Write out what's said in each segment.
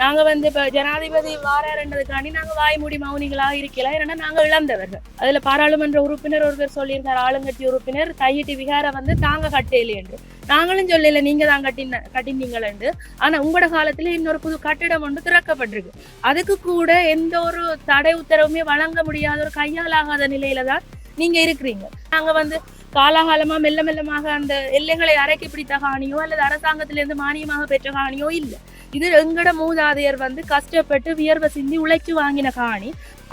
நாங்க வந்து இப்ப ஜனாதிபதி வாராருன்றதுக்காண்டி நாங்க வாய்மூடி மௌனிகளாக இருக்கல ஏன்னா நாங்க இழந்தவர்கள். அதுல பாராளுமன்ற உறுப்பினர் ஒருவர் சொல்லியிருந்தார் ஆளுங்கட்சி உறுப்பினர் தையிட்டு விகாரம் வந்து தாங்க கட்டையில என்று. நாங்களும் சொல்லல நீங்க தான் கட்டின கட்டினீங்கள் என்று. ஆனா உங்களோட காலத்துல இன்னொரு புது கட்டிடம் ஒன்று திறக்கப்பட்டிருக்கு. அதுக்கு கூட எந்த ஒரு தடை உத்தரவுமே வழங்க முடியாத ஒரு கையாலாகாத நிலையில தான் நீங்க இருக்கிறீங்க. நாங்க வந்து காலாகாலமா மெல்ல மெல்லமாக அந்த எல்லைகளை அரைக்கி பிடித்த காணியோ அல்லது அரசாங்கத்திலிருந்து மானியமாக பெற்ற காணியோ இல்ல. இது எங்கட மூதாதையர் வந்து கஷ்டப்பட்டு வியர்வை சிந்தி உழைச்சு வாங்கின காணி.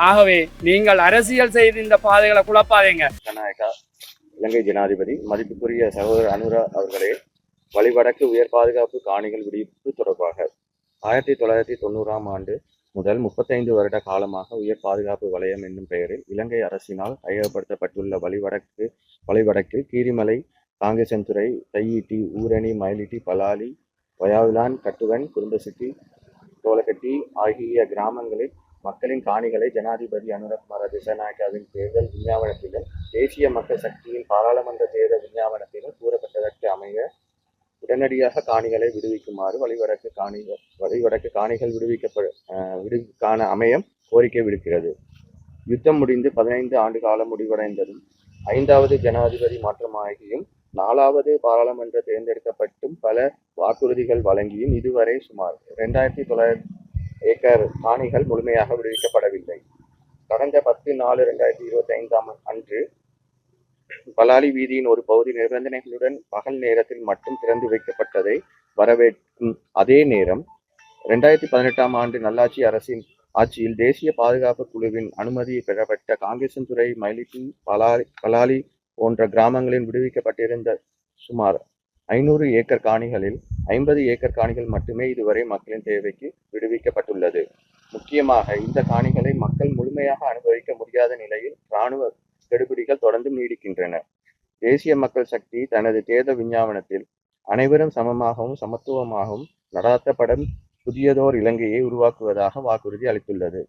ஆகவே நீங்கள் அரசியல் செய்து இந்த பாதைகளை குழப்பாதீங்க. ஜனநாயகா இலங்கை ஜனாதிபதி மதிப்புக்குரிய சகோதரர் அனுரா அவர்களே வழிவடக்கு உயர் பாதுகாப்பு காணிகள் விடுவிப்பு தொடர்பாக ஆயிரத்தி தொள்ளாயிரத்தி தொண்ணூறாம் ஆண்டு முதல் முப்பத்தைந்து வருட காலமாக உயர் பாதுகாப்பு வலயம் என்னும் பெயரில் இலங்கை அரசினால் கையகப்படுத்தப்பட்டுள்ள வழிவடக்கு வழிவடக்கில் கீரிமலை காங்கேசன்துறை தையீட்டி ஊரணி மயிலிட்டி பலாலி ஒயாவிலான் கட்டுவன் குடும்பசிட்டி தோலகட்டி ஆகிய கிராமங்களில் மக்களின் காணிகளை ஜனாதிபதி அனுரகுமார திசநாயக்காவின் தேர்தல் விஞ்ஞாபனத்திலும் தேசிய மக்கள் சக்தியின் பாராளுமன்ற தேர்தல் விஞ்ஞாபனத்திலும் கூறப்பட்டதற்கு அமைய உடனடியாக காணிகளை விடுவிக்குமாறு வழிவடக்கு காணிகள் வழிவடக்கு காணிகள் விடுவிக்கப்பட விடுவிக்கான அமையம் கோரிக்கை விடுக்கிறது. யுத்தம் முடிந்து பதினைந்து ஆண்டு காலம் முடிவடைந்ததும் ஐந்தாவது ஜனாதிபதி மாற்றமாகியும் நாலாவது பாராளுமன்ற தேர்ந்தெடுக்கப்பட்டும் பல வாக்குறுதிகள் வழங்கியும் இதுவரை சுமார் இரண்டாயிரத்தி தொள்ளாயிரத்தி ஏக்கர் காணிகள் முழுமையாக விடுவிக்கப்படவில்லை. கடந்த பத்து நாலு ரெண்டாயிரத்தி இருபத்தி ஐந்தாம் அன்று பலாலி வீதியின் ஒரு பகுதி நிபந்தனைகளுடன் பகல் நேரத்தில் மட்டும் திறந்து வைக்கப்பட்டதை வரவேற்கும் அதே நேரம் ரெண்டாயிரத்தி பதினெட்டாம் ஆண்டு நல்லாட்சி அரசின் ஆட்சியில் தேசிய பாதுகாப்பு குழுவின் அனுமதி பெறப்பட்ட காங்கேசன்துறை மயிலிட்டி பலாலி பலாலி போன்ற கிராமங்களில் விடுவிக்கப்பட்டிருந்த சுமார் ஐநூறு ஏக்கர் காணிகளில் ஐம்பது ஏக்கர் காணிகள் மட்டுமே இதுவரை மக்களின் தேவைக்கு விடுவிக்கப்பட்டுள்ளது. முக்கியமாக இந்த காணிகளை மக்கள் முழுமையாக அனுபவிக்க முடியாத நிலையில் இராணுவ கெடுபிடிகள் தொடர்ந்து நீடிக்கின்றன. தேசிய மக்கள் சக்தி தனது தேர்தல் விஞ்ஞாபனத்தில் அனைவரும் சமமாகவும் சமத்துவமாகவும் நடாத்தப்படும் புதியதோர் இலங்கையை உருவாக்குவதாக வாக்குறுதி அளித்துள்ளது.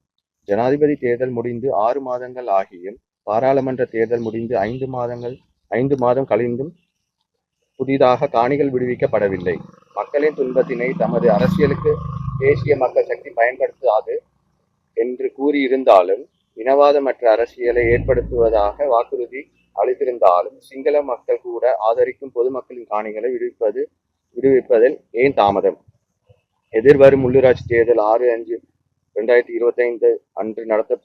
ஜனாதிபதி தேர்தல் முடிந்து ஆறு மாதங்கள் ஆகியும் பாராளுமன்ற தேர்தல் முடிந்து ஐந்து மாதங்கள் ஐந்து மாதம் கழிந்தும் புதிதாக காணிகள் விடுவிக்கப்படவில்லை. மக்களின் துன்பத்தினை தமது அரசியலுக்கு தேசிய மக்கள் சக்தி பயன்படுத்தாது என்று கூறியிருந்தாலும் இனவாதமற்ற அரசியலை ஏற்படுத்துவதாக வாக்குறுதி அளித்திருந்தாலும் சிங்கள மக்கள் கூட ஆதரிக்கும் பொதுமக்களின் காணிகளை விடுவிப்பது விடுவிப்பதில் ஏன் தாமதம்? எதிர்வரும் உள்ளூராட்சி தேர்தல் ஆறு அஞ்சு ரெண்டாயிரத்தி இருபத்தைந்து அன்று நடத்த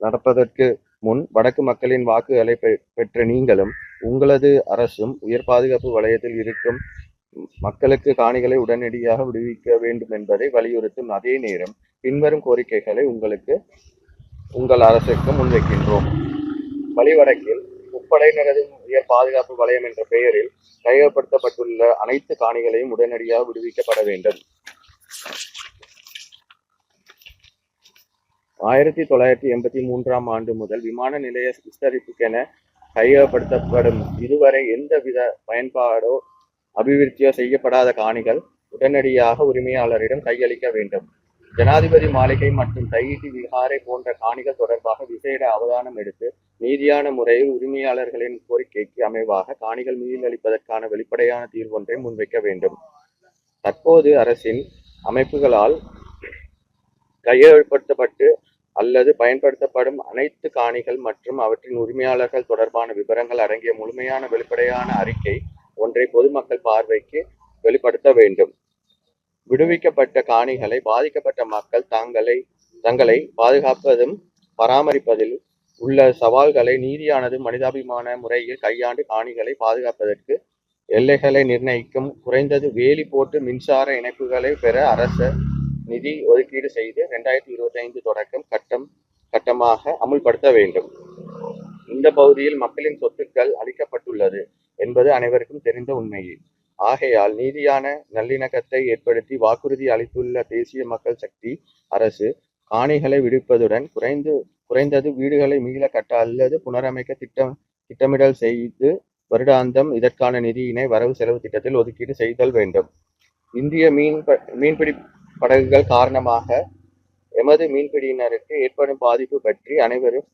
நடப்பதற்கு முன் வடக்கு மக்களின் வாக்குகளை பெ- பெற்ற நீங்களும் உங்களது அரசும் உயர் பாதுகாப்பு வலயத்தில் இருக்கும் மக்களுக்கு காணிகளை உடனடியாக விடுவிக்க வேண்டும் என்பதை வலியுறுத்தும் அதே நேரம் பின்வரும் கோரிக்கைகளை உங்களுக்கு உங்கள் அரசுக்கு முன்வைக்கின்றோம். வழிவடக்கில் முப்படையினரது உயர் பாதுகாப்பு வலயம் என்ற பெயரில் கையகப்படுத்தப்பட்டுள்ள அனைத்து காணிகளையும் உடனடியாக விடுவிக்கப்பட வேண்டும். ஆயிரத்தி தொள்ளாயிரத்தி எண்பத்தி மூன்றாம் ஆண்டு முதல் விமான நிலைய விஸ்தரிப்புக்கென கையகப்படுத்தப்படும் இதுவரை எந்தவித பயன்பாடோ அபிவிருத்தியோ செய்யப்படாத காணிகள் உடனடியாக உரிமையாளரிடம் கையளிக்க வேண்டும். ஜனாதிபதி மாளிகை மற்றும் தையிட்டி விகாரை போன்ற காணிகள் தொடர்பாக விசேட அவதானம் எடுத்து நீதியான முறையில் உரிமையாளர்களின் கோரிக்கைக்கு அமைவாக காணிகள் மீளளிப்பதற்கான வெளிப்படையான தீர்வொன்றை முன்வைக்க வேண்டும். தற்போது அரசின் அமைப்புகளால் கையெழுப்படுத்தப்பட்டு அல்லது பயன்படுத்தப்படும் அனைத்து காணிகள் மற்றும் அவற்றின் உரிமையாளர்கள் தொடர்பான விவரங்கள் அடங்கிய முழுமையான வெளிப்படையான அறிக்கை ஒன்றை பொதுமக்கள் பார்வைக்கு வெளிப்படுத்த வேண்டும். விடுவிக்கப்பட்ட காணிகளை பாதிக்கப்பட்ட மக்கள் தங்களை தங்களை பாதுகாப்பதும் பராமரிப்பதில் உள்ள சவால்களை நீதியானது மனிதாபிமான முறையில் கையாண்டு காணிகளை பாதுகாப்பதற்கு எல்லைகளை நிர்ணயிக்கும் குறைந்தது வேலி போட்டு மின்சார இணைப்புகளை பெற அரச நிதி ஒதுக்கீடு செய்து ரெண்டாயிரத்தி இருபத்தி ஐந்து தொடக்கம் கட்டம் கட்டமாக அமுல்படுத்த வேண்டும். இந்த பகுதியில் மக்களின் சொத்துக்கள் அளிக்கப்பட்டுள்ளது என்பது அனைவருக்கும் தெரிந்த உண்மையே. ஆகையால் நீதியான நல்லிணக்கத்தை ஏற்படுத்தி வாக்குறுதி அளித்துள்ள தேசிய மக்கள் சக்தி அரசு காணிகளை விடுப்பதுடன் குறைந்து குறைந்தது வீடுகளை மீள கட்ட அல்லது புனரமைக்க திட்டம் திட்டமிடல் செய்து வருடாந்தம் இதற்கான நிதியினை வரவு செலவு திட்டத்தில் ஒதுக்கீடு செய்தல் வேண்டும். இந்திய மீன் ப- மீன்பிடி படகுகள் காரணமாக எமது மீன்பிடியினருக்கு ஏற்படும் பாதிப்பு பற்றி அனைவரும்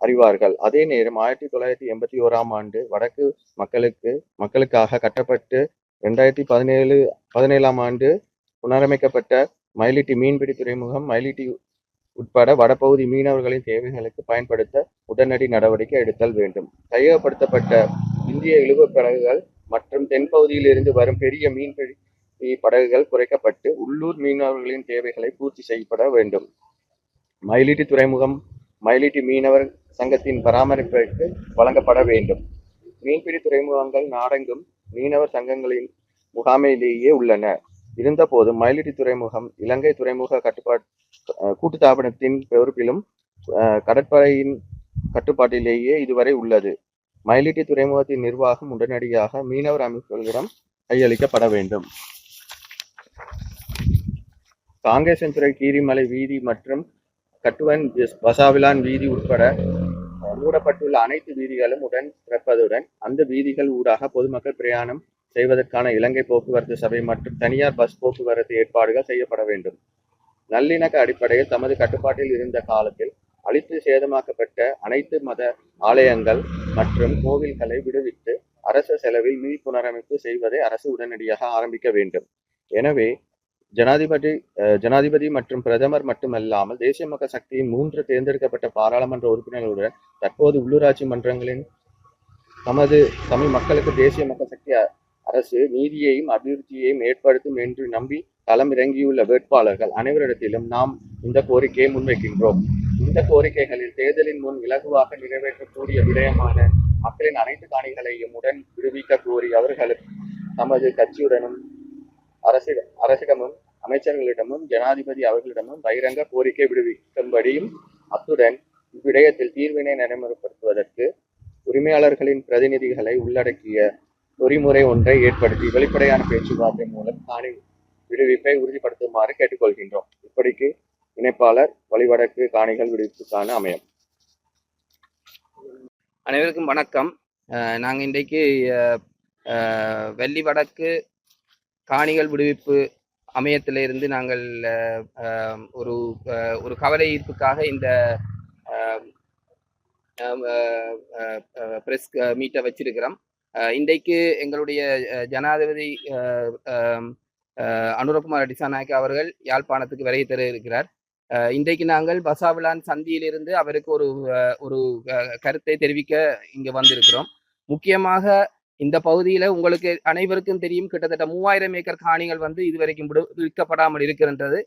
அறிவார்கள். அதே நேரம் ஆயிரத்தி தொள்ளாயிரத்தி எண்பத்தி ஓராம் ஆண்டு வடக்கு மக்களுக்கு மக்களுக்காக கட்டப்பட்டு ரெண்டாயிரத்தி பதினேழு பதினேழாம் ஆண்டு புனரமைக்கப்பட்ட மயிலிட்டி மீன்பிடி துறைமுகம் மயிலிட்டி உட்பட வடபகுதி மீனவர்களின் தேவைகளுக்கு பயன்படுத்த உடனடி நடவடிக்கை எடுத்தல் வேண்டும். கையகப்படுத்தப்பட்ட இந்திய இழுவு படகுகள் மற்றும் தென்பகுதியில் இருந்து வரும் பெரிய மீன்பிடி படகுகள் குறைக்கப்பட்டு உள்ளூர் மீனவர்களின் தேவைகளை பூர்த்தி செய்யப்பட வேண்டும். மயிலிட்டி துறைமுகம் மயிலிட்டி மீனவர் சங்கத்தின் பராமரிப்பிற்கு வழங்கப்பட வேண்டும். மீன்பிடி துறைமுகங்கள் நாடெங்கும் மீனவர் சங்கங்களின் முகாமையிலேயே உள்ளன. இருந்தபோது மயிலிட்டி துறைமுகம் இலங்கை துறைமுக கட்டுப்பாட்டு கூட்டுத்தாபனத்தின் பொறுப்பிலும் அஹ் கடற்படையின் கட்டுப்பாட்டிலேயே இதுவரை உள்ளது. மயிலிட்டி துறைமுகத்தின் நிர்வாகம் உடனடியாக மீனவர் அமைப்புகளிடம் கையளிக்கப்பட வேண்டும். காங்கேசன்துறை கீரிமலை வீதி மற்றும் கட்டுவன் வசாவிலான் வீதி உட்பட மூடப்பட்டுள்ள அனைத்து வீதிகளும் உடன் திறப்பதுடன் அந்த வீதிகள் ஊடாக பொதுமக்கள் பிரயாணம் செய்வதற்கான இலங்கை போக்குவரத்து சபை மற்றும் தனியார் பஸ் போக்குவரத்து ஏற்பாடுகள் செய்யப்பட வேண்டும். நல்லிணக்க அடிப்படையில் தமது கட்டுப்பாட்டில் இருந்த காலத்தில் அழித்து சேதமாக்கப்பட்ட அனைத்து மத ஆலயங்கள் மற்றும் கோவில்களை விடுவித்து அரச செலவில் மீள் புனரமைப்பு செய்வதை அரசு உடனடியாக ஆரம்பிக்க வேண்டும். எனவே ஜனாதிபதி ஜனாதிபதி மற்றும் பிரதமர் மட்டுமல்லாமல் தேசிய மக்கள் சக்தியின் மூன்று தேர்ந்தெடுக்கப்பட்ட பாராளுமன்ற உறுப்பினர்களுடன் தற்போது உள்ளூராட்சி மன்றங்களின் தமது தமிழ் மக்களுக்கு தேசிய மக்கள் சக்தி அரசு நீதியையும் அபிவிருத்தியையும் ஏற்படுத்தும் என்று நம்பி களமிறங்கியுள்ள வேட்பாளர்கள் அனைவரிடத்திலும் நாம் இந்த கோரிக்கையை முன்வைக்கின்றோம். இந்த கோரிக்கைகளில் தேர்தலின் முன் இலகுவாக நிறைவேற்றக்கூடிய விடயமான மக்களின் அனைத்து காணிகளையும் உடன் விடுவிக்க கோரி அவர்களுக்கு தமது கட்சியுடனும் அரசிட அரசிடமும் அமைச்சர்களிடமும் ஜனாதிபதி அவர்களிடமும் பகிரங்க கோரிக்கை விடுவிக்கும்படியும் அத்துடன் இவ்விடயத்தில் தீர்வினை நடைமுறைப்படுத்துவதற்கு உரிமையாளர்களின் பிரதிநிதிகளை உள்ளடக்கிய பொறிமுறை ஒன்றை ஏற்படுத்தி வெளிப்படையான பேச்சுவார்த்தை மூலம் காணி விடுவிப்பை உறுதிப்படுத்துமாறு கேட்டுக்கொள்கின்றோம். இப்படிக்கு இணைப்பாளர் வழிவடக்கு காணிகள் விடுவிப்புக்கான அமையம். அனைவருக்கும் வணக்கம். நாங்கள் இன்றைக்கு வெள்ளி வடக்கு காணிகள் விடுவிப்பு அமையத்திலிருந்து நாங்கள் ஒரு ஒரு கவலை ஈர்ப்புக்காக இந்த ப்ரெஸ் மீட்டை வச்சிருக்கிறோம். அஹ், இன்றைக்கு எங்களுடைய ஜனாதிபதி அஹ், அனுரகுமார் அடிசாநாயக் அவர்கள் யாழ்ப்பாணத்துக்கு விரைவு தர இருக்கிறார். அஹ், இன்றைக்கு நாங்கள் பசாவிலான் சந்தியிலிருந்து அவருக்கு ஒரு ஒரு கருத்தை தெரிவிக்க இங்க வந்திருக்கிறோம். முக்கியமாக இந்த பகுதியில உங்களுக்கு அனைவருக்கும் தெரியும் கிட்டத்தட்ட மூவாயிரம் ஏக்கர் காணிகள் வந்து இதுவரைக்கும் விற்கப்படாமல் இருக்கின்றது.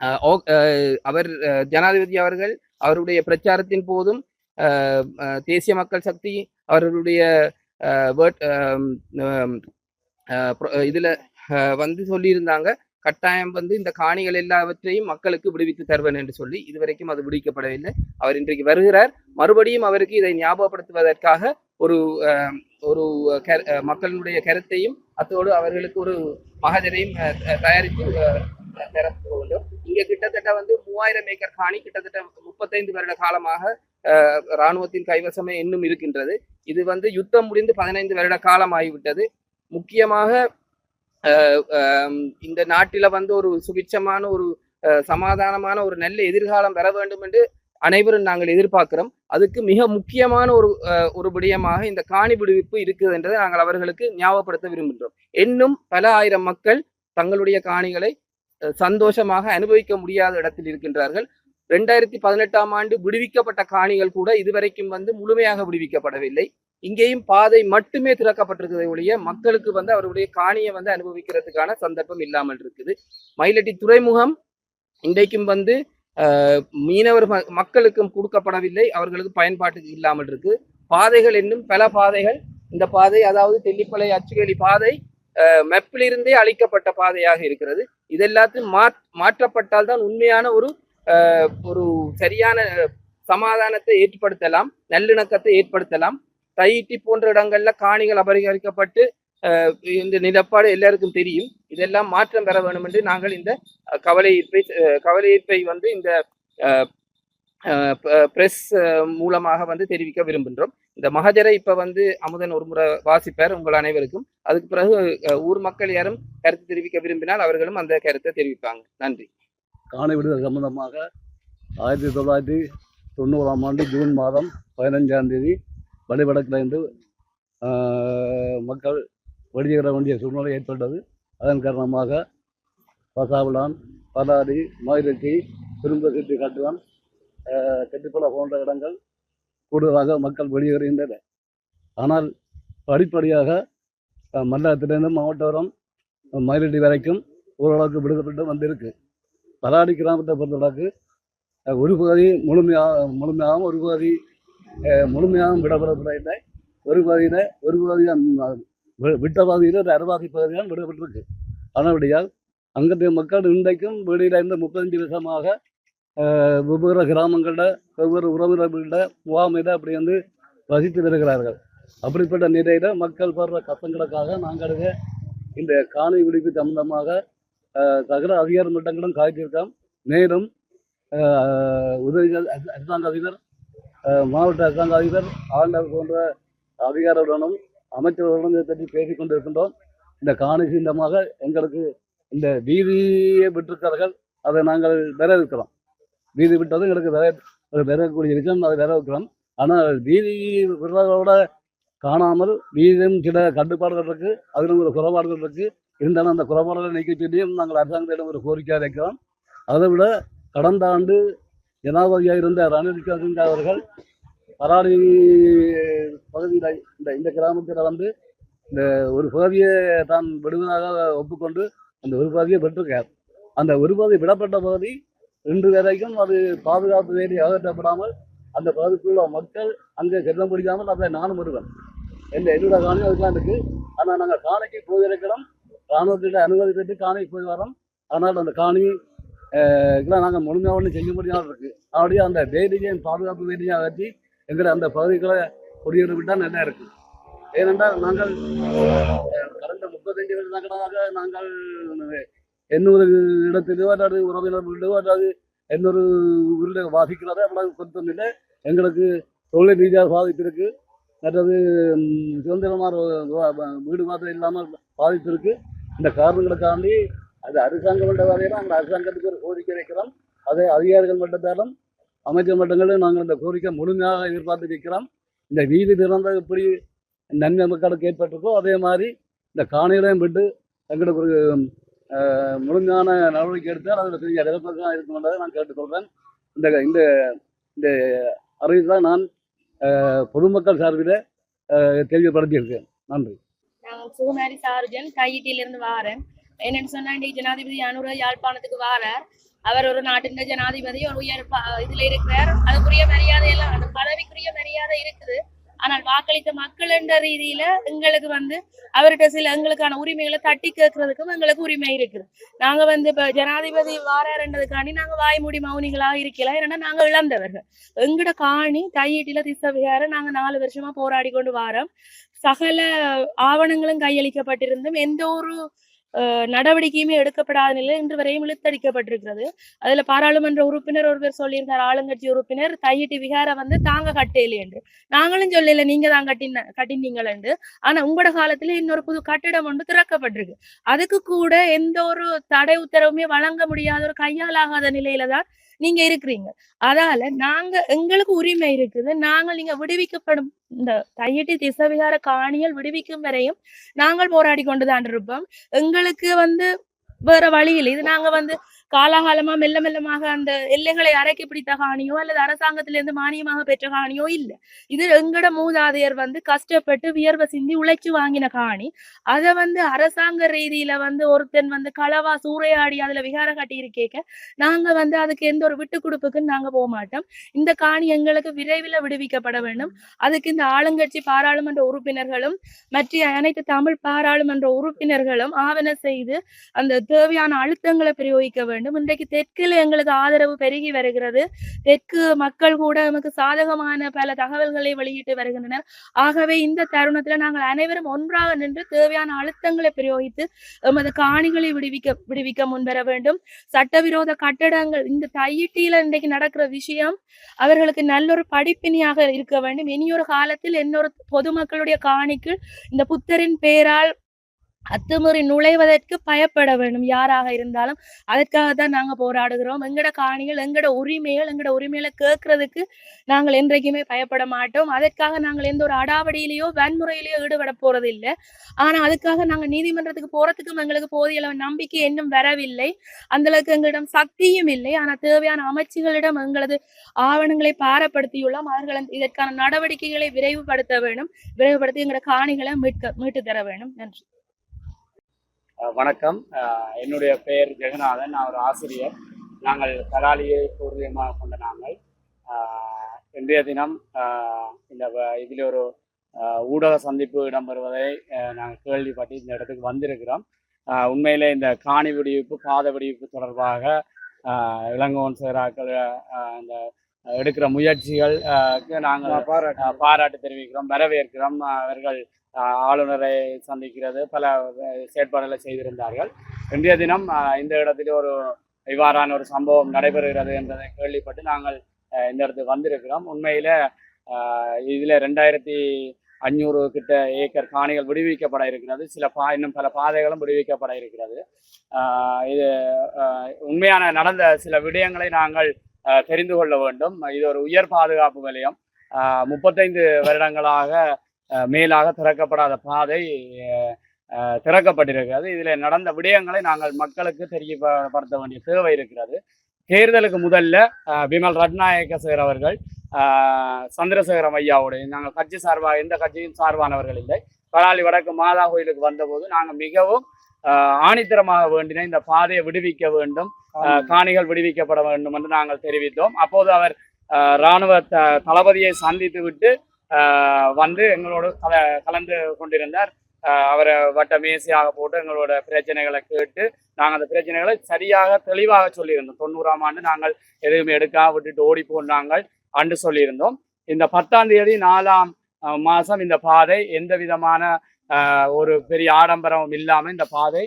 அஹ் அஹ் அவர் ஜனாதிபதி அவர்கள் அவருடைய பிரச்சாரத்தின் போதும் அஹ், தேசிய மக்கள் சக்தி அவர்களுடைய அஹ், வேட்- அஹ், இதுல அஹ், வந்து சொல்லியிருந்தாங்க. கட்டாயம் வந்து இந்த காணிகள் எல்லாவற்றையும் மக்களுக்கு விடுவித்து தருவேன் என்று சொல்லி இதுவரைக்கும் அது விடுவிக்கப்படவில்லை. அவர் இன்றைக்கு வருகிறார். மறுபடியும் அவருக்கு இதை ஞாபகப்படுத்துவதற்காக ஒரு ஒரு கரு- மக்களுடைய கருத்தையும் அத்தோடு அவர்களுக்கு ஒரு மகஜரையும் தயாரித்து அஹ், வேண்டும் இங்கே கிட்டத்தட்ட வந்து மூவாயிரம் ஏக்கர் காணி கிட்டத்தட்ட முப்பத்தைந்து வருட காலமாக இராணுவத்தின் கைவசமே இன்னும் இருக்கின்றது. இது வந்து யுத்தம் முடிந்து பதினைந்து வருட காலம் ஆகிவிட்டது முக்கியமாக இந்த நாட்டில வந்து ஒரு சுபிட்சமான ஒரு அஹ், சமாதானமான ஒரு நல்ல எதிர்காலம் பெற வேண்டும் என்று அனைவரும் நாங்கள் எதிர்பார்க்கிறோம். அதுக்கு மிக முக்கியமான ஒரு ஒரு விடயமாக இந்த காணி விடுவிப்பு இருக்குது என்றதை நாங்கள் அவர்களுக்கு ஞாபகப்படுத்த விரும்புகின்றோம். இன்னும் பல ஆயிரம் மக்கள் தங்களுடைய காணிகளை சந்தோஷமாக அனுபவிக்க முடியாத இடத்தில் இருக்கின்றார்கள். ரெண்டாயிரத்தி பதினெட்டாம் ஆண்டு விடுவிக்கப்பட்ட காணிகள் கூட இதுவரைக்கும் வந்து முழுமையாக விடுவிக்கப்படவில்லை. இங்கேயும் பாதை மட்டுமே திறக்கப்பட்டிருக்கிறதை ஒழிய மக்களுக்கு வந்து அவருடைய காணியை வந்து அனுபவிக்கிறதுக்கான சந்தர்ப்பம் இல்லாமல் இருக்குது. மயிலட்டி துறைமுகம் இன்றைக்கும் வந்து மீனவர் ம- மக்களுக்கும் கொடுக்கப்படவில்லை. அவர்களுக்கு பயன்பாட்டுக்கு இல்லாமல் இருக்கு. பாதைகள் இன்னும் பல பாதைகள் இந்த பாதை அதாவது தெல்லிப்பளை அச்சுவேலி பாதை மெப்பிலிருந்தே அளிக்கப்பட்ட பாதையாக இருக்கிறது. இதெல்லாத்தையும் மாற் மாற்றப்பட்டால் தான் உண்மையான ஒரு ஒரு சரியான சமாதானத்தை ஏற்படுத்தலாம் நல்லிணக்கத்தை ஏற்படுத்தலாம். தையிட்டி போன்ற இடங்கள்ல காணிகள் அபரிகரிக்கப்பட்டு அஹ், இந்த நிலப்பாடு எல்லாருக்கும் தெரியும். இதெல்லாம் மாற்றம் பெற வேண்டும் என்று நாங்கள் இந்த கவலை ஈர்ப்பை கவலை ஈர்ப்பை வந்து இந்த பிரஸ் மூலமாக வந்து தெரிவிக்க விரும்புகின்றோம். இந்த மகஜரை இப்ப வந்து அமுதன் ஒரு முறை வாசிப்பார் உங்கள் அனைவருக்கும். அதுக்கு பிறகு ஊர் மக்கள் யாரும் கருத்து தெரிவிக்க விரும்பினால் அவர்களும் அந்த கருத்தை தெரிவிப்பாங்க. நன்றி. காணி விடுதல் சம்பந்தமாக ஆயிரத்தி தொள்ளாயிரத்தி தொண்ணூறாம் ஆண்டு ஜூன் மாதம் பதினஞ்சாம் தேதி வழிவடக்கில் இருந்து மக்கள் வெளியேற வேண்டிய சூழ்நிலை ஏற்பட்டது. அதன் காரணமாக பசாவிளான் பலாடி மயிலட்டி திரும்ப சிட்டி கட்டுவான் கெட்டிப்பள போன்ற இடங்கள் கூடுதலாக மக்கள் வெளியேறுகின்றனர் ஆனால் படிப்படியாக மண்டலத்திலிருந்து மாவட்டவரம் மயிலட்டி வரைக்கும் ஓரளவுக்கு விடுதப்பட்டு வந்திருக்கு. பலாடி கிராமத்தை பொறுத்தளவுக்கு ஒரு பகுதி முழுமையாக முழுமையாகவும் ஒரு பகுதி முழுமையாக முழுமையாகவும் விடப்படவில்லை ஒரு பகுதியில் ஒரு பகுதி விட்ட பகுதியில் ஒரு அறுபது பகுதியாக விடப்பட்டிருக்கு. அதனுடையால் அங்கத்தைய மக்கள் இன்றைக்கும் வெளியில் இருந்து முப்பத்தஞ்சு வருஷமாக வெவ்வேறு கிராமங்களில் வெவ்வேறு உறவினர்களில் முகாமையில் அப்படி வந்து வசித்து வருகிறார்கள். அப்படிப்பட்ட நிலையில் மக்கள் படுற கஷ்டங்களுக்காக நாங்கள் இந்த காணி விடுப்பு சம்பந்தமாக அஹ், சகல அதிகார மட்டங்களும் காய்ச்சிருக்கோம் மேலும் அஹ், உதவிகள் அரசாங்க அதிபர் மாவட்ட அரசாங்க அதிபர் ஆளுநர் போன்ற அதிகாரிகளுடனும் அமைச்சர்களுடனும் இதை பற்றி பேசிக் கொண்டிருக்கின்றோம். இந்த காணி சின்னமாக எங்களுக்கு இந்த வீதியை விட்டிருக்கிறார்கள். அதை நாங்கள் வரவேற்கிறோம். வீதி விட்டது எங்களுக்கு வர ஒரு வரக்கூடிய விஷயம் அதை வரவேற்கிறோம். ஆனால் வீதி விடுறதோட காணாமல் வீதியும் சில கட்டுப்பாடுகள் இருக்குது அதிலும் ஒரு குறைபாடுகள் இருக்குது இருந்தாலும் அந்த குறைபாடுகளை நீக்க சொல்லியும் நாங்கள் அரசாங்கத்திடம் ஒரு கோரிக்கை வைக்கிறோம். அதை விட கடந்த ஆண்டு ஜனாதிபதியாக இருந்த ரணில் விக்ரமசிங்க அவர்கள் பராடி பகுதியில் இந்த இந்த கிராமத்தில் வந்து இந்த ஒரு பகுதியை தான் விடுவதாக ஒப்புக்கொண்டு அந்த ஒரு பகுதியை பெற்றிருக்கார். அந்த ஒரு பகுதி விடப்பட்ட பகுதி இன்று வரைக்கும் அது பாதுகாப்பு வேலி அகற்றப்படாமல் அந்த பகுதிக்குள்ள மக்கள் அங்கே செல்ல முடியாமல் அதை நானும் வருவேன் எந்த என்னோட காணி அதுதான் இருக்கு. ஆனால் நாங்கள் காணிக்கு போயிருக்கிறோம். ராணுவத்திட்ட அனுமதி பெற்று காணிக்கு போய் வரோம் அதனால் அந்த காணி இதெல்லாம் நாங்கள் முழுமையாக ஒன்று செய்ய முடியாமல் இருக்குது அப்படியே அந்த வேலியையும் பாதுகாப்பு வேதியாக வச்சு எங்களை அந்த பகுதிகளை குடியேற விட்டால் நல்லா இருக்கு. ஏனென்றால் நாங்கள் கடந்த முப்பத்தஞ்சு வருடங்களாக நாங்கள் எண்ணூறு இடத்திலோ அல்லது உறவினர் வீடோ அல்லது இன்னொரு ஊரில் பாதிக்கிறதோ அவ்வளவு பொருத்தம் இல்லை. எங்களுக்கு தொழில் ரீதியாக பாதிப்பிருக்கு மற்றது சுதந்திரமான வீடு மாத்திரம் இல்லாமல் பாதிப்பிருக்கு இந்த காரணங்களுக்காண்டி அது அரசாங்கம் என்ற நாங்கள் அந்த அரசாங்கத்துக்கு ஒரு கோரிக்கை வைக்கிறோம். அதை அதிகாரிகள் மட்டத்தாலும் அமைச்சர் மட்டங்களும் நாங்கள் இந்த கோரிக்கை முழுமையாக எதிர்பார்த்து வைக்கிறோம் இந்த வீதி திறந்த எப்படி நன்மை மக்களுக்கு ஏற்பட்டிருக்கோ அதே மாதிரி இந்த காணிகளையும் விட்டு எங்களுக்கு ஒரு அஹ், முழுமையான நடவடிக்கை எடுத்தால் அதில் பெரிய நிலப்பக்கம் இருக்குன்றதை நான் கேட்டுக்கொள்கிறேன். இந்த இந்த இந்த அறிவிப்பை நான் அஹ், பொதுமக்கள் சார்பில் அஹ், தெளிவுபடுத்தியிருக்கேன். நன்றி. நான் சுகுமாரி சார்ஜன் கையிட்டிலிருந்து வாரேன். என்னன்னு சொன்னா இன்னைக்கு ஜனாதிபதி அனுர யாழ்ப்பாணத்துக்கு வாரார். அவர் ஒரு நாட்டின் ஜனாதிபதி ஒரு உயர் இதுல இருக்கிறார். அதுக்குரிய மரியாதை எல்லாம் அந்த பதவிக்குரிய மரியாதை இருக்குது. ஆனால் வாக்களித்த மக்கள் என்ற ரீதியில எங்களுக்கு வந்து அவர்கிட்ட சில எங்களுக்கான உரிமைகளை தட்டி கேட்கறதுக்கும் எங்களுக்கு உரிமை இருக்குது. நாங்க வந்து இப்ப ஜனாதிபதி வாராருன்றதுக்காண்டி நாங்க வாய்மூடி மௌனிகளா இருக்கல ஏன்னா நாங்க இழந்தவர்கள். எங்கட காணி தையீட்டில திசவிகார நாங்க நாலு வருஷமா போராடி கொண்டு வாரோம். சகல ஆவணங்களும் கையளிக்கப்பட்டிருந்தும் எந்த ஒரு நடவடிக்கையுமே எடுக்கப்படாத நிலையில் இன்று வரையும் இழுத்தடிக்கப்பட்டிருக்கிறது. அதுல பாராளுமன்ற உறுப்பினர் ஒருவர் சொல்லியிருந்தார் ஆளுங்கட்சி உறுப்பினர் தையிட்டு விகார வந்து தாங்க கட்டையில என்று. நாங்களும் சொல்லல நீங்க தான் கட்டின கட்டினீங்கள் என்று. ஆனா உங்களோட காலத்துல இன்னொரு புது கட்டிடம் ஒன்று திறக்கப்பட்டிருக்கு. அதுக்கு கூட எந்த ஒரு தடை உத்தரவுமே வழங்க முடியாத ஒரு கையாலாகாத நிலையில தான் நீங்க இருக்கிறீங்க. அதால நாங்க எங்களுக்கு உரிமை இருக்குது. நாங்கள் நீங்க விடுவிக்கப்படும் இந்த தையட்டி திசவிகார காணிகள் விடுவிக்கும் வரையும் நாங்கள் போராடி கொண்டுதான் இருப்போம். எங்களுக்கு வந்து வேற வழியில் இது நாங்க வந்து காலாகாலமா மெல்ல மெல்லமாக அந்த எல்லைகளை அரைக்கி பிடித்த காணியோ அல்லது அரசாங்கத்திலிருந்து மானியமாக பெற்ற காணியோ இல்ல. இது எங்கட மூதாதையர் வந்து கஷ்டப்பட்டு வியர்வை சிந்தி உழைச்சு வாங்கின காணி. அதை வந்து அரசாங்க ரீதியில வந்து ஒருத்தன் வந்து களவா சூறையாடி அதுல விகார கட்டி இருக்கேக்க நாங்க வந்து அதுக்கு எந்த ஒரு விட்டு கொடுப்புக்குன்னு நாங்க போக மாட்டோம். இந்த காணி எங்களுக்கு விரைவில் விடுவிக்கப்பட வேண்டும். அதுக்கு இந்த ஆளுங்கட்சி பாராளுமன்ற உறுப்பினர்களும் மற்ற அனைத்து தமிழ் பாராளுமன்ற உறுப்பினர்களும் ஆவண செய்து அந்த தேவையான அழுத்தங்களை பிரயோகிக்க வேண்டும். இன்றைக்கு தெற்கில் எங்களுக்கு ஆதரவு பெருகி வருகிறது. தெற்கு மக்கள் கூட நமக்கு சாதகமான பல தகவல்களை வெளியிட்டு வருகின்றனர். ஆகவே இந்த தருணத்துல நாங்கள் அனைவரும் ஒன்றாக நின்று தேவையான அழுத்தங்களை பிரயோகித்து எமது காணிகளை விடுவிக்க விடுவிக்க முன்வர வேண்டும். சட்டவிரோத கட்டடங்கள் இந்த தையிட்டியில இன்றைக்கு நடக்கிற விஷயம் அவர்களுக்கு நல்ல ஒரு படிப்பினியாக இருக்க வேண்டும். இனியொரு காலத்தில் இன்னொரு பொதுமக்களுடைய காணிக்கு இந்த புத்தரின் பேரால் அத்துமீறி நுழைவதற்கு பயப்பட வேண்டும். யாராக இருந்தாலும் அதற்காக தான் நாங்க போராடுகிறோம். எங்கட காணிகள் எங்கட உரிமைகள் எங்கட உரிமைகளை கேட்கறதுக்கு நாங்கள் என்றைக்குமே பயப்பட மாட்டோம். அதற்காக நாங்கள் எந்த ஒரு அடாவடியிலேயோ வன்முறையிலேயோ ஈடுபட போறது இல்லை ஆனா அதுக்காக நாங்க நீதிமன்றத்துக்கு போறதுக்கும் எங்களுக்கு போதிய அளவு நம்பிக்கை இன்னும் வரவில்லை. அந்த அளவுக்கு எங்களிடம் சக்தியும் இல்லை. ஆனா தேவையான அமைச்சுகளிடம் எங்களது ஆவணங்களை பாரப்படுத்தியுள்ளோம். அவர்கள் இதற்கான நடவடிக்கைகளை விரைவுபடுத்த வேண்டும். விரைவுபடுத்தி எங்களோட காணிகளை மீட்க மீட்டு தர வேண்டும். நன்றி. வணக்கம். என்னுடைய பெயர் ஜெகநாதன். நான் ஒரு ஆசிரியர். நாங்கள் கராலியை பூர்வீகமாக கொண்ட நாங்கள். இன்றைய தினம் இந்த இதில் ஒரு ஊடக சந்திப்பு இடம்பெறுவதை நாங்கள் கேள்விப்பட்டு இந்த இடத்துக்கு வந்திருக்கிறோம். உண்மையிலே இந்த காணி வெடிவிப்பு பாத வெடிவிப்பு தொடர்பாக அஹ் இளங்கோவன் சேராக்கள் இந்த எடுக்கிற முயற்சிகள் நாங்கள் பாராட்டு தெரிவிக்கிறோம் வரவேற்கிறோம். அவர்கள் ஆளுநரை சந்திக்கிறது பல செயற்பாடுகளை செய்திருந்தார்கள். இன்றைய தினம் இந்த இடத்தில் ஒரு இவ்வாறான ஒரு சம்பவம் நடைபெறுகிறது என்பதை கேள்விப்பட்டு நாங்கள் இந்த இடத்துக்கு வந்திருக்கிறோம். உண்மையில் இதில் ரெண்டாயிரத்தி அஞ்சூறு கிட்ட ஏக்கர் காணிகள் விடுவிக்கப்பட இருக்கிறது. சில பா இன்னும் பல பாதைகளும் விடுவிக்கப்பட இருக்கிறது. இது உண்மையான நடந்த சில விடயங்களை நாங்கள் தெரிந்து கொள்ள வேண்டும். இது ஒரு உயர் பாதுகாப்பு வலயம். முப்பத்தைந்து வருடங்களாக மேலாக திறக்கப்படாத பாதை திறக்கப்பட்டிருக்கிறது. இதில் நடந்த விடயங்களை நாங்கள் மக்களுக்கு தெரியப்படுத்த வேண்டிய தேவை இருக்கிறது. தேர்தலுக்கு முதல்ல விமல் ரட்நாயக்க சார் அவர்கள் சந்திரசேகரம் ஐயாவுடைய நாங்கள் கட்சி சார்பாக எந்த கட்சியும் சார்பானவர்கள் இல்லை. பலாலி வடக்கு மாதா கோயிலுக்கு வந்தபோது நாங்கள் மிகவும் ஆணித்தரமாக வேண்டின இந்த பாதையை விடுவிக்க வேண்டும் காணிகள் விடுவிக்கப்பட வேண்டும் என்று நாங்கள் தெரிவித்தோம். அப்போது அவர் இராணுவ த தளபதியை சந்தித்து விட்டு வந்து எங்களோடு கல கலந்து கொண்டிருந்தார். அவரை வட்ட மேசையாக போட்டு எங்களோட பிரச்சனைகளை கேட்டு நாங்கள் அந்த பிரச்சனைகளை சரியாக தெளிவாக சொல்லியிருந்தோம். தொண்ணூறாம் ஆண்டு நாங்கள் எதுவுமே எடுக்காம விட்டுட்டு ஓடி போனாங்கள் அன்று சொல்லியிருந்தோம். இந்த பத்தாம் தேதி நாலாம் மாதம் இந்த பாதை எந்த விதமான ஒரு பெரிய ஆடம்பரமும் இல்லாமல் இந்த பாதை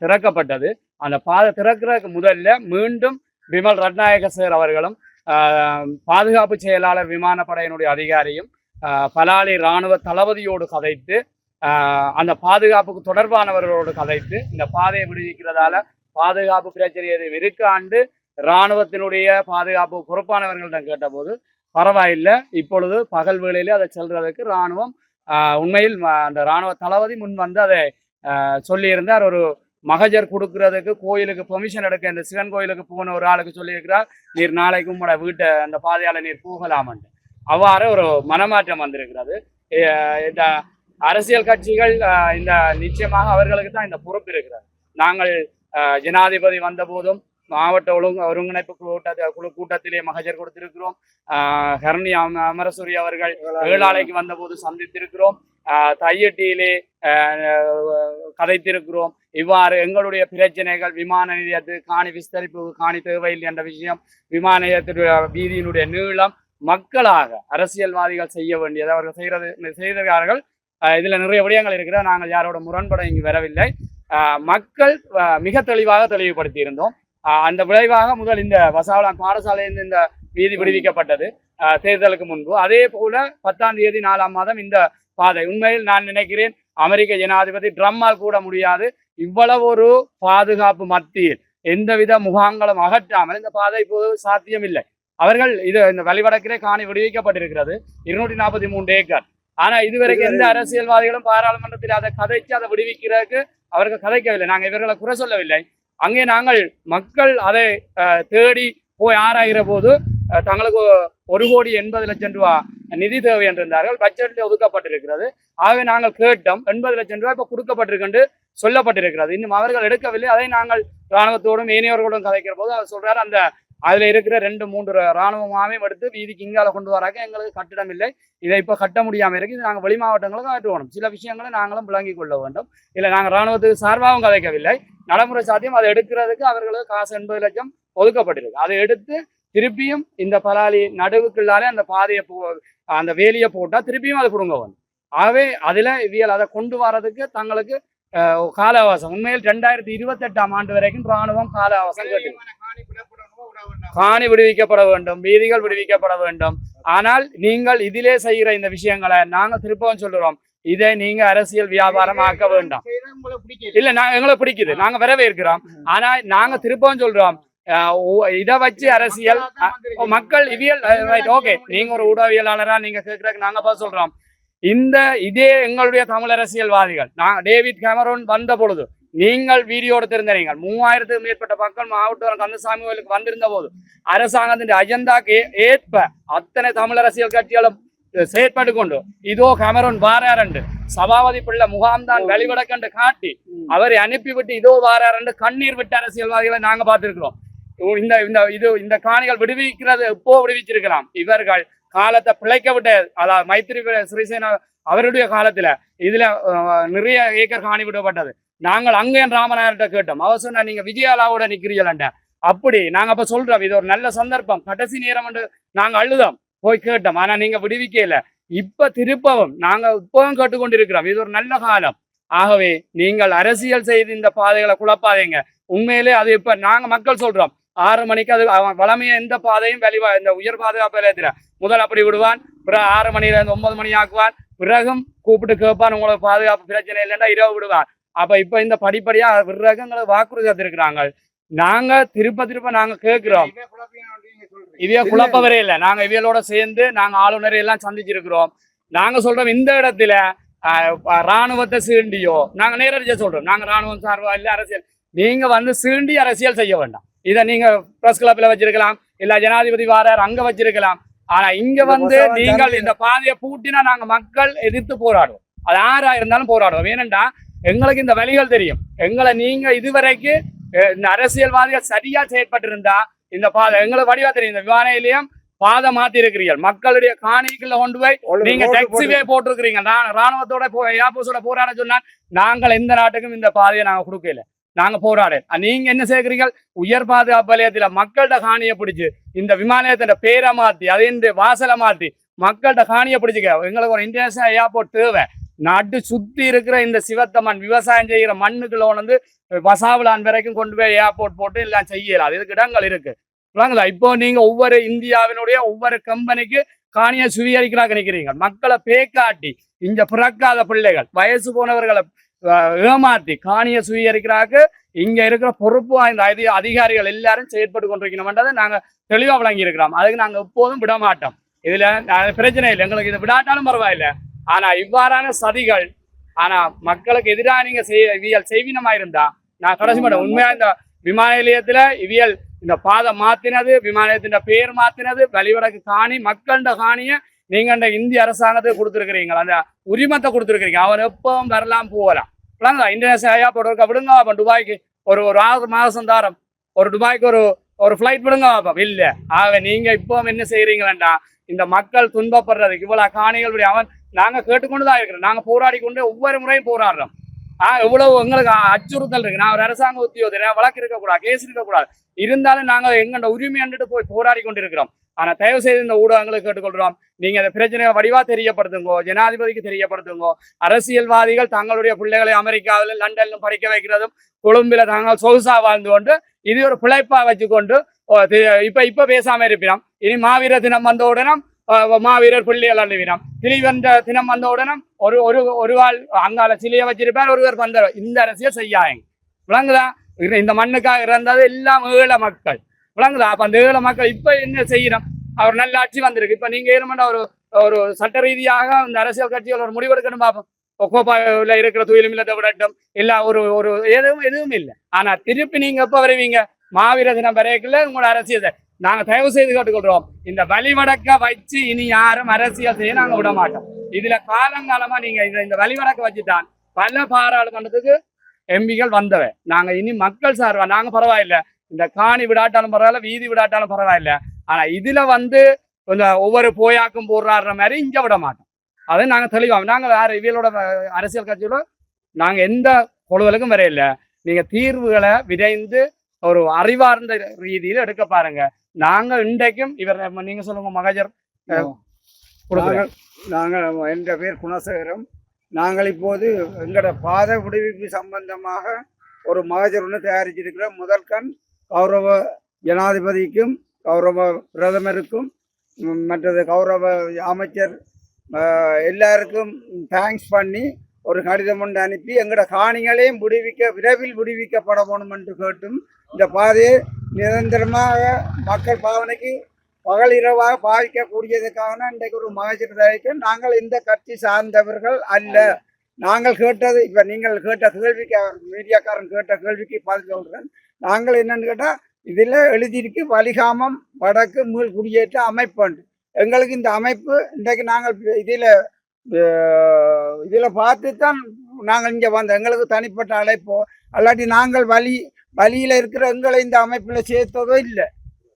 திறக்கப்பட்டது. அந்த பாதை திறக்கிறதுக்கு முதல்ல மீண்டும் விமல் ரட்நாயக சார் அவர்களும் பாதுகாப்பு செயலாளர் விமானப்படையினுடைய அதிகாரியும் பலாலி இராணுவ தளபதியோடு கதைத்து அந்த பாதுகாப்புக்கு தொடர்பானவர்களோடு கதைத்து இந்த பாதையை விடுவிக்கிறதால பாதுகாப்பு பிரச்சனை எதுவும் இருக்காண்டு இராணுவத்தினுடைய பாதுகாப்பு பொறுப்பானவர்களிடம் கேட்டபோது பரவாயில்லை இப்பொழுது பகல் வேளையிலே அதை செல்றதுக்கு இராணுவம் உண்மையில் அந்த இராணுவ தளபதி முன் வந்து அதை சொல்லியிருந்தார். ஒரு மகஜர் கொடுக்கறதுக்கு கோயிலுக்கு பெர்மிஷன் எடுக்க இந்த சிவன் கோயிலுக்கு போன ஒரு ஆளுக்கு சொல்லியிருக்கிறார். நீர் நாளைக்கு உங்களோட வீட்டை அந்த பாதையால நீர் போகலாமன்ட்டு. அவ்வாறு ஒரு மனமாற்றம் வந்திருக்கிறது. இந்த அரசியல் கட்சிகள் இந்த நிச்சயமாக அவர்களுக்கு தான் இந்த பொறுப்பு இருக்கிறது. நாங்கள் ஜனாதிபதி வந்த போதும் மாவட்ட ஒழுங்கு ஒருங்கிணைப்பு கூட்ட குழு கூட்டத்திலே மகஜர் கொடுத்திருக்கிறோம். ஆஹ், ஹரணி அம- அமரசூரி அவர்கள் ஏழாலைக்கு வந்தபோது சந்தித்திருக்கிறோம். ஆஹ், தையட்டியிலே ஆஹ், கதைத்திருக்கிறோம். இவ்வாறு எங்களுடைய பிரச்சனைகள் விமான நிலையத்து காணி விஸ்தரிப்பு காணி தேவையில்லை என்ற விஷயம் விமான நிலையத்துடைய வீதியினுடைய நீளம் மக்களாக அரசியல்வாதிகள் செய்ய வேண்டியது அவர்கள் செய்கிறது செய்திருக்கிறார்கள். இதில் நிறைய விடயங்கள் இருக்கிற நாங்கள் யாரோட முரண்பட இங்கு வரவில்லை. ஆஹ், மக்கள் மிக தெளிவாக தெளிவுபடுத்தி இருந்தோம் அந்த விளைவாக முதல் இந்த வசாவளம் பாடசாலையிலிருந்து இந்த வீதி விடுவிக்கப்பட்டது. தேர்தலுக்கு முன்பு. அதே போல பத்தாம் தேதி நாலாம் மாதம் இந்த பாதை. உண்மையில் நான் நினைக்கிறேன் அமெரிக்க ஜனாதிபதி ட்ரம்மால் கூட முடியாது. இவ்வளவு ஒரு பாதுகாப்பு மத்தியில் எந்தவித முகாங்களும் அகற்றாமல் இந்த பாதை இப்போது சாத்தியமில்லை. அவர்கள் இது இந்த வழிவடக்கிலே காணி விடுவிக்கப்பட்டிருக்கிறது. இருநூற்றி நாற்பத்தி மூன்று ஏக்கர். ஆனா இதுவரைக்கும் எந்த அரசியல்வாதிகளும் பாராளுமன்றத்தில் அதை கதைச்சு அதை விடுவிக்கிறதுக்கு அவர்கள் கதைக்கவில்லை. நாங்கள் இவர்களை குறை சொல்லவில்லை. அங்கே நாங்கள் மக்கள் அதை தேடி போய் ஆராய்கிற போது தங்களுக்கு ஒரு கோடி எண்பது லட்சம் ரூபா நிதி தேவை என்றிருந்தார்கள். பட்ஜெட்டில் ஒதுக்கப்பட்டிருக்கிறது. ஆகவே நாங்கள் கேட்டோம் எண்பது லட்சம் ரூபாய் இப்போ கொடுக்கப்பட்டிருக்கு சொல்லப்பட்டிருக்கிறது. இன்னும் அவர்கள் எடுக்கவில்லை. அதை நாங்கள் இராணுவத்தோடும் ஏனையவர்களோடும் கதைக்கிற போது அவர் சொல்றாரு அந்த அதுல இருக்கிற ரெண்டு மூன்று இராணுவமாவே எடுத்து வீதிக்கு இங்கால கொண்டு வராக்க எங்களுக்கு கட்டிடம் இல்லை. இதை இப்போ கட்ட முடியாம இருக்கு. இது நாங்கள் வெளி மாவட்டங்களுக்கு காட்டுவோம். சில விஷயங்களை நாங்களும் விளங்கிக் கொள்ள வேண்டும். இல்லை நாங்கள் இராணுவத்துக்கு சார்பாகவும் கதைக்கவில்லை. நடைமுறை சாத்தியம் அதை எடுக்கிறதுக்கு அவர்களுக்கு காசு எண்பது லட்சம் ஒதுக்கப்பட்டிருக்கு. அதை எடுத்து திருப்பியும் இந்த பலாலி நடுவுக்குள்ளாலே அந்த பாதையை போ அந்த வேலியை போட்டா திருப்பியும் அது கொடுங்க வந்து. ஆகவே அதுல இவியல் அதை கொண்டு வரதுக்கு தங்களுக்கு கால அவகாசம். உண்மையில் ரெண்டாயிரத்தி இருபத்தெட்டாம் ஆண்டு வரைக்கும் ராணுவம் கால அவகாசம் கேட்டு காணி விடுவிக்கப்பட வேண்டும் வீதிகள் விடுவிக்கப்பட வேண்டும். ஆனால் நீங்கள் இதிலே செய்கிற இந்த விஷயங்களை நாங்கள் திருப்பவும் சொல்லுறோம். இதை நீங்க அரசியல் வியாபாரம் ஆக்க வேண்டாம். இல்ல நாங்க எங்களை பிடிக்குது. நாங்க வரவேற்கிறோம். ஆனா நாங்க திருப்பவும் சொல்றோம். இத வச்சு அரசியல் மக்கள் இவியல் ஓகே நீங்க ஒரு ஊடகவியலாளரா நீங்க கேட்கறதுக்கு நாங்க சொல்றோம். இந்த இதே எங்களுடைய தமிழ் அரசியல்வாதிகள் நான் டேவிட் கேமரோன் வந்த பொழுது நீங்கள் வீடியோ எடுத்திருந்தீங்க மூவாயிரத்துக்கு மேற்பட்ட மக்கள் மாவட்டம் கந்தசாமி கோயிலுக்கு வந்திருந்த போது அரசாங்கத்தின் அஜெண்டாக்கு ஏற்ப அத்தனை தமிழ் அரசியல் கட்சிகளும் செயற்பட்டு கொண்டு இதோ கேமரோன் வாராரண்டு சபாபதி பிள்ளை முகாம்தான் வெளிவடக்கண்டு காட்டி அவரை அனுப்பிவிட்டு இதோ வாராரண்டு கண்ணீர் விட்ட அரசியல்வாதிகளை நாங்க பார்த்திருக்கிறோம். இந்த இந்த இது இந்த காணிகள் விடுவிக்கிறது எப்போ விடுவிச்சிருக்கலாம்? இவர்கள் காலத்தை பிழைக்க விட்ட அதாவது மைத்திரி சிறிசேனா அவருடைய காலத்துல இதுல நிறைய ஏக்கர் காணி விடப்பட்டது. நாங்கள் அங்கேயும் ராமநாயர்கிட்ட கேட்டோம். அவர் சொன்னா நீங்க விஜயாலாவோட நிக்கிறீங்கள அப்படி நாங்க அப்ப சொல்றோம் இது ஒரு நல்ல சந்தர்ப்பம். கடைசி நேரம் என்று நாங்க அழுதோம். போய் கேட்டோம். ஆனா நீங்க விடுவிக்கல இப்ப திருப்பவும் நாங்க இப்பவும் கேட்டுக்கொண்டிருக்கிறோம். இது ஒரு நல்ல காலம். ஆகவே நீங்கள் அரசியல் செய்து இந்த பாதைகளை குழப்பாதீங்க. உண்மையிலே அது இப்ப நாங்க மக்கள் சொல்றோம். ஆறு மணிக்கு அது அவன் வளமைய எந்த பாதையும் வெளிவா இந்த உயர் பாதுகாப்பு நிலையத்துல முதல் அப்படி விடுவான் பிறகு ஆறு மணில இருந்து ஒன்பது மணி ஆக்குவான் பிறகும் கூப்பிட்டு கேட்பான் உங்களுக்கு பாதுகாப்பு பிரச்சனை இல்லைன்னா இரவு விடுவான். அப்ப இப்ப இந்த படிப்படியா பிறகு எங்களுக்கு வாக்குறுதி தந்திருக்கிறாங்க. நாங்க திருப்ப திருப்ப நாங்க கேட்கிறோம் இவைய குழப்ப வரையில இல்ல. நாங்க இவியலோட சேர்ந்து நாங்க ஆளுநரை எல்லாம் சந்திச்சிருக்கிறோம். நாங்க சொல்றோம் இந்த இடத்துல ராணுவத்தை சீண்டியோ. நாங்க நேரடியா சொல்றோம். நாங்க ராணுவம் சார்பா இல்ல அரசியல். நீங்க வந்து சீண்டி அரசியல் செய்ய வேண்டாம். இதை நீங்க பிரஸ் கிளப்ல வச்சிருக்கலாம். இல்ல ஜனாதிபதி வாரார் அங்க வச்சிருக்கலாம். ஆனா இங்க வந்து நீங்கள் இந்த பாதையை பூட்டினா நாங்க மக்கள் எதிர்த்து போராடுவோம். அது யாரா இருந்தாலும் போராடுவோம். ஏனென்றா எங்களுக்கு இந்த வழிகள் தெரியும். எங்களை நீங்க இதுவரைக்கும் அஹ், இந்த அரசியல்வாதிகள் சரியா செயற்பட்டிருந்தா இந்த பாதை எங்களுக்கு வடிவா தெரியும். இந்த விமான நிலையம் பாதை மாத்தி இருக்கிறீர்கள் மக்களுடைய காணிக்குள்ள கொண்டு போய் நீங்க டெக்ஸிவே போட்டிருக்கிறீங்க. நான் ராணுவத்தோட ஏர்போர்ஸோட போராட சொன்னா நாங்கள் எந்த நாட்டுக்கும் இந்த பாதையை நாங்க கொடுக்கல. நாங்க போராட நீங்க என்ன சேர்க்கிறீங்க உயர் பாதுகாப்பு நிலையத்துல மக்கள்கிட்ட காணியை பிடிச்சு இந்த விமானத்தோட பேரை மாத்தி அதன் வாசலை மாத்தி மக்கள்கிட்ட காணியை பிடிச்சிக்க. எங்களுக்கு ஒரு இன்டர்நேஷனல் ஏர்போர்ட் தேவை. நாட்டு சுத்தி இருக்கிற இந்த சிவத்தமன் விவசாயம் செய்கிற மண்ணுக்குள்ள வந்து வசாவிலான் வரைக்கும் கொண்டு போய் ஏர்போர்ட் போட்டு எல்லாம் செய்யலாம். இதுக்கு இடங்கள் இருக்கு. இப்போ நீங்க ஒவ்வொரு இந்தியாவினுடைய ஒவ்வொரு கம்பெனிக்கு காணியை சுவீகரிக்கிறாங்க நினைக்கிறீங்க. மக்களை பேக்காட்டி இங்க பிறக்காத பிள்ளைகள் வயசு போனவர்களை ஏமாத்தி காணியை சுவீகரிக்கிறாங்க. இங்க இருக்கிற பொறுப்பு வாய்ந்த அதி அதிகாரிகள் எல்லாரும் செயற்பட்டு கொண்டிருக்கணும்ன்றதை நாங்க தெளிவா விளங்கி இருக்கிறோம் அதுக்கு நாங்க எப்போதும் விட மாட்டோம் இதுல பிரச்சனை இல்லை. எங்களுக்கு இது விடாட்டாலும் பரவாயில்ல. ஆனா இவ்வாறான சதிகள் ஆனா மக்களுக்கு எதிராக நீங்க செய்ய இவியல் செய்வினமா இருந்தா நான் கடைசி மாட்டேன் உண்மையா இந்த விமான நிலையத்துல இவியல் இந்த பாதை மாத்தினது விமான நிலையத்தின் பேர் மாத்தினது வழிவடக்கு காணி மக்கள்கிட்ட காணிய நீங்க அந்த இந்திய அரசாங்கத்துக்கு கொடுத்துருக்கிறீங்க. அந்த உரிமத்தை கொடுத்துருக்கிறீங்க. அவன் எப்பவும் வரலாம் போகலாம். விளங்குதா? இன்டர்நேஷனல் ஏர்போர்ட் விடுங்க அப்ப துபாய்க்கு ஒரு ஒரு ஆறு மாசம் தாரம் ஒரு துபாய்க்கு ஒரு ஒரு ஃப்ளைட் விடுங்க பாப்போம் இல்ல. ஆக நீங்க இப்போ என்ன செய்யறீங்களா இந்த மக்கள் துன்பப்படுறதுக்கு இவ்வளவு காணிகள் அவன் நாங்க கேட்டுக்கொண்டு தான் இருக்கிறோம். நாங்க போராடி கொண்டு ஒவ்வொரு முறையும் போராடுறோம். ஆஹ் எவ்வளவு எங்களுக்கு அச்சுறுத்தல் இருக்கு. நான் ஒரு அரசாங்க உத்தியோகத்தர் வழக்கு இருக்கக்கூடாது கேஸ் இருக்கக்கூடாது. இருந்தாலும் நாங்க எங்களோட உரிமை அண்டுட்டு போய் போராடி கொண்டிருக்கிறோம். ஆனா தயவு செய்து இந்த ஊடகங்களை கேட்டுக்கொள்கிறோம். நீங்க இந்த பிரச்சனையை வடிவா தெரியப்படுத்துங்கோ ஜனாதிபதிக்கு தெரியப்படுத்துங்கோ அரசியல்வாதிகள் தங்களுடைய பிள்ளைகளை அமெரிக்காவில் லண்டன்ல படிக்க வைக்கிறதும் கொழும்புல தாங்கள் சொகுசா வாழ்ந்து கொண்டு இது ஒரு பிழைப்பா வச்சுக்கொண்டு ஓ, இப்ப இப்ப பேசாம இருப்பினோம். இனி மாவீர தினம் வந்த உடனே அஹ், மாவீரர் பிள்ளைகள் அள்ளுவினோம் திலீவந்த தினம் வந்த உடனே ஒரு ஒரு ஒரு ஆள் அங்கால சிலையை வச்சிருப்பார் ஒருவர் வந்தார் இந்த அரசியல் செய்யாங்க விளங்குதா? இந்த- மண்ணுக்காக இறந்தது எல்லாம் ஏழ மக்கள். விளங்குதா? அப்ப அந்த ஏழ மக்கள் இப்ப என்ன செய்யறோம் அவர் நல்ல ஆட்சி வந்திருக்கு. இப்ப நீங்க ஏழுமண்டா ஒரு ஒரு சட்ட ரீதியாக இந்த அரசியல் கட்சிகள் ஒரு முடிவெடுக்கணும் பார்ப்போம். கோப்பாவில் இருக்கிற துயிலும் இல்லத்தை விடட்டும் இல்ல ஒரு ஒரு எதுவும் எதுவும் இல்லை. ஆனா திருப்பி நீங்க எப்ப வருவீங்க? மாவீர தினம் வரைக்குள்ள உங்களோட அரசியல் நாங்க தயவு செய்து கேட்டுக்கொள்றோம். இந்த வழிவடக்க வச்சு இனி யாரும் அரசியல் செய்ய நாங்க விட மாட்டோம். இதுல காலங்காலமா நீங்க இந்த இந்த வழிவடக்க வச்சுட்டான். பல பாராளுமன்றத்துக்கு எம்பிகள் வந்தவை நாங்க இனி மக்கள் சார்பா நாங்க பரவாயில்ல. இந்த காணி விடாட்டாலும் பரவாயில்ல வீதி விடாட்டாலும் பரவாயில்ல. ஆனா இதுல வந்து கொஞ்சம் ஒவ்வொரு போயாக்கும் போடுறாடுற மாதிரி இங்க விட மாட்டோம். அதை நாங்க தெளிவாக நாங்க வேற இவியலோட அரசியல் கட்சியோட நாங்க எந்த குழுவலுக்கும் வரையில நீங்க தீர்வுகளை விரைந்து ஒரு அறிவார்ந்த ரீதியில எடுக்க பாருங்க. நாங்க இன்றைக்கும் இவர் நீங்க சொல்லுங்க மகஜர். நாங்கள் என்ற பேர் குணசேகரம். நாங்கள் இப்போது எங்களோட பாத விடுவிப்பு சம்பந்தமாக ஒரு மகஜர் ஒன்று தயாரிச்சிருக்கிறோம். முதல் கண் கௌரவ ஜனாதிபதிக்கும் கௌரவ பிரதமருக்கும் மற்றது கௌரவ அமைச்சர் எல்லாருக்கும் தேங்க்ஸ் பண்ணி ஒரு கடிதம் ஒன்று அனுப்பி எங்களோட காணிகளையும் விடுவிக்க விரைவில் விடுவிக்கப்பட வேணும் என்று கேட்டும் இந்த பாதையை நிரந்தரமாக மக்கள் பாவனைக்கு பகல் இரவாக பாதிக்கக்கூடியதுக்காக இன்றைக்கு ஒரு மகஜிரதாய்க்கு நாங்கள் இந்த கட்சி சார்ந்தவர்கள் அல்ல. நாங்கள் கேட்டது இப்போ நீங்கள் கேட்ட கேள்விக்கு மீடியாக்காரன் கேட்ட கேள்விக்கு பதில் சொல்கிறேன் நாங்கள் என்னன்னு கேட்டால் இதில் எழுதியிருக்கு வலிகாமம் வடக்கு மீள் குடியேற்ற அமைப்பு எங்களுக்கு இந்த அமைப்பு இன்றைக்கு நாங்கள் இதில் இதில் பார்த்து தான் நாங்கள் இங்கே வந்தோம். எங்களுக்கு தனிப்பட்ட அழைப்போ அல்லாட்டி நாங்கள் வழி வழியில் இருக்கிற எங்களை இந்த அமைப்பில் சேர்த்ததோ இல்லை.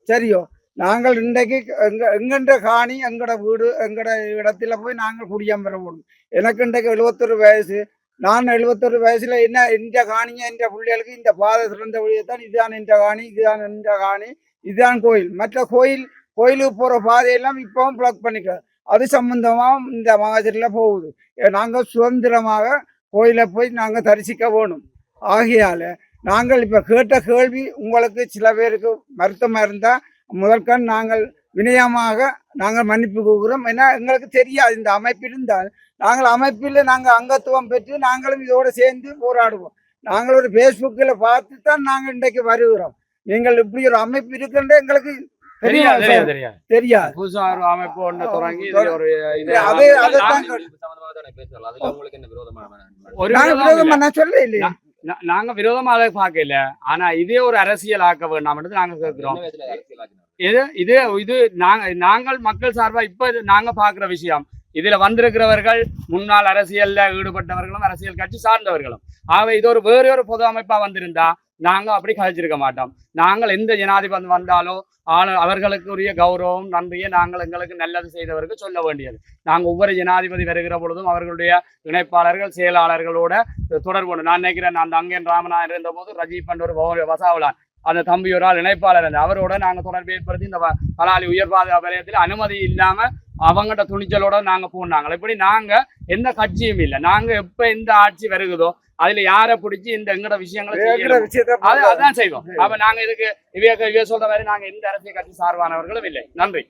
சரியோ? நாங்கள் இன்றைக்கு எங்க எங்கன்ற காணி எங்களோட வீடு எங்களோட இடத்துல போய் நாங்கள் குடியம்பர போகணும் எனக்கு இன்றைக்கு எழுபத்தொரு வயசு. நான் எழுபத்தொரு வயசுல என்ன இந்த காணிங்க இந்த பிள்ளைகளுக்கு இந்த பாதை சிறந்த வழியைத்தான் இதுதான் இந்த காணி இதுதான் இந்த காணி இதுதான் கோயில். மற்ற கோயில் கோயிலுக்கு போகிற பாதையெல்லாம் இப்பவும் பிளாக் பண்ணிக்கலாம் அது சம்பந்தமாக இந்த மகாஜரில் போகுது. நாங்கள் சுதந்திரமாக கோயிலை போய் நாங்கள் தரிசிக்க வேணும். ஆகையால் நாங்கள் இப்போ கேட்ட கேள்வி உங்களுக்கு சில பேருக்கு வருத்தமாக இருந்தால் முதற்கண் நாங்கள் வினயமாக நாங்கள் மன்னிப்பு கூறுகிறோம் ஏன்னா எங்களுக்கு தெரியாது இந்த அமைப்பு இருந்தால். நாங்கள் அமைப்பில் நாங்கள் அங்கத்துவம் பெற்று நாங்களும் இதோடு சேர்ந்து போராடுவோம். நாங்கள் ஒரு ஃபேஸ்புக்கில் பார்த்து தான் நாங்கள் இன்றைக்கு வருகிறோம். நீங்கள் இப்படி ஒரு அமைப்பு இருக்குன்ற எங்களுக்கு தெரியாது தெரியாது புதுசா ஒரு அமைப்பு தொடங்கி அது விரோதம். நான் சொல்ல இல்லையே. நாங்க விரோதமா அதை பார்க்கல. ஆனா இதே ஒரு அரசியல் ஆக்க வேண்டாம்னு நாங்க கேட்கிறோம் இது இது இது நாங்க நாங்கள் மக்கள் சார்பா இப்ப நாங்க பாக்குற விஷயம். இதுல வந்திருக்கிறவர்கள் முன்னாள் அரசியல்ல ஈடுபட்டவர்களும் அரசியல் கட்சி சார்ந்தவர்களும். ஆகவே இது ஒரு வேற ஒரு பொது அமைப்பா வந்திருந்தா நாங்கள் அப்படி கழிச்சிருக்க மாட்டோம். நாங்கள் எந்த ஜனாதிபதி வந்தாலோ ஆள அவர்களுக்கு உரிய கௌரவம் நன்றியை நாங்கள் எங்களுக்கு நல்லது செய்தவருக்கு சொல்ல வேண்டியது. நாங்க ஒவ்வொரு ஜனாதிபதி வருகிற பொழுதும் அவர்களுடைய இணைப்பாளர்கள் செயலாளர்களோட தொடர்பு உண்டு. நான் நினைக்கிறேன் நான் அங்கேன் ராமனா இருந்தபோது ரஜீப் பண்ட் ஒரு வசாவலான் அந்த தம்பி ஒரு ஆள் இணைப்பாளர் அவரோட நாங்க தொடர்பு ஏற்படுத்தி இந்த வ- பலாலி உயர் பாதுகாப்பு நிலையத்தில் அனுமதி இல்லாம அவங்கள்ட்ட துணிச்சலோட நாங்க போனாங்க. இப்படி நாங்க எந்த கட்சியும் இல்லை. நாங்க எப்போ எந்த ஆட்சி வருகுதோ அதுல யாரை பிடிச்சி இந்த எங்கட விஷயங்களை அதான் செய்வோம். அப்ப நாங்க இதுக்கு இவைய இவைய சொல்ற மாதிரி நாங்க எந்த அரசியல் கட்சி சார்பானவர்களும் இல்லை. நன்றி.